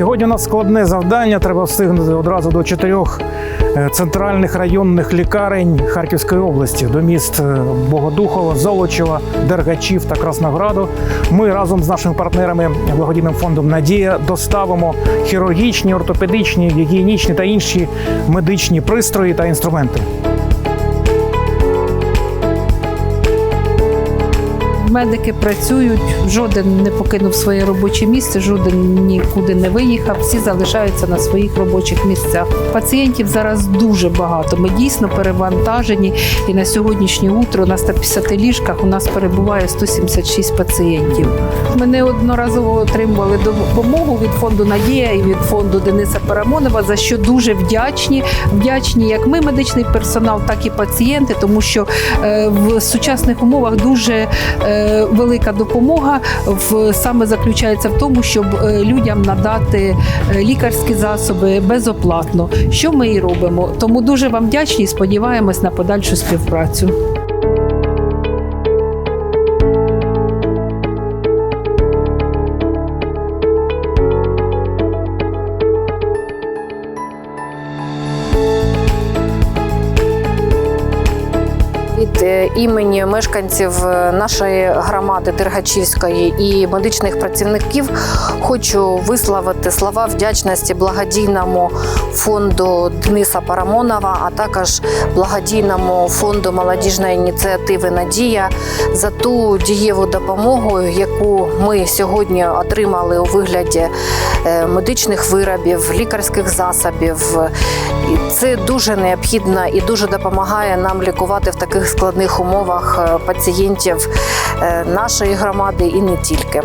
Сьогодні у нас складне завдання. Треба встигнути одразу до чотирьох е, центральних районних лікарень Харківської області до міст е, Богодухова, Золочева, Дергачів та Краснограду. Ми разом з нашими партнерами благодійним фондом Надія доставимо хірургічні, ортопедичні, гігієнічні та інші медичні пристрої та інструменти. Медики працюють, жоден не покинув своє робоче місце, жоден нікуди не виїхав. Всі залишаються на своїх робочих місцях. Пацієнтів зараз дуже багато. Ми дійсно перевантажені. І на сьогоднішнє утро на 150 ліжках у нас перебуває 176 пацієнтів. Ми неодноразово отримували допомогу від фонду Надія і від фонду Дениса Парамонова, за що дуже вдячні. Вдячні як ми, медичний персонал, так і пацієнти, тому що е, в сучасних умовах дуже е, велика допомога в саме заключається в тому, щоб е, людям надати е, лікарські засоби безоплатно, що ми і робимо. Тому дуже вам вдячні сподіваємось на подальшу співпрацю. Е, імені мешканців е, нашої громади Дергачівської і медичних працівників. Хочу висловити слова вдячності благодійному фонду Дениса Парамонова, а також благодійному фонду молодіжної ініціативи Надія за ту дієву допомогу, яку ми сьогодні отримали у вигляді медичних виробів, лікарських засобів. І це дуже необхідно і дуже допомагає нам лікувати в таких складних умовах е, пацієнтів е, нашої громади і не тільки.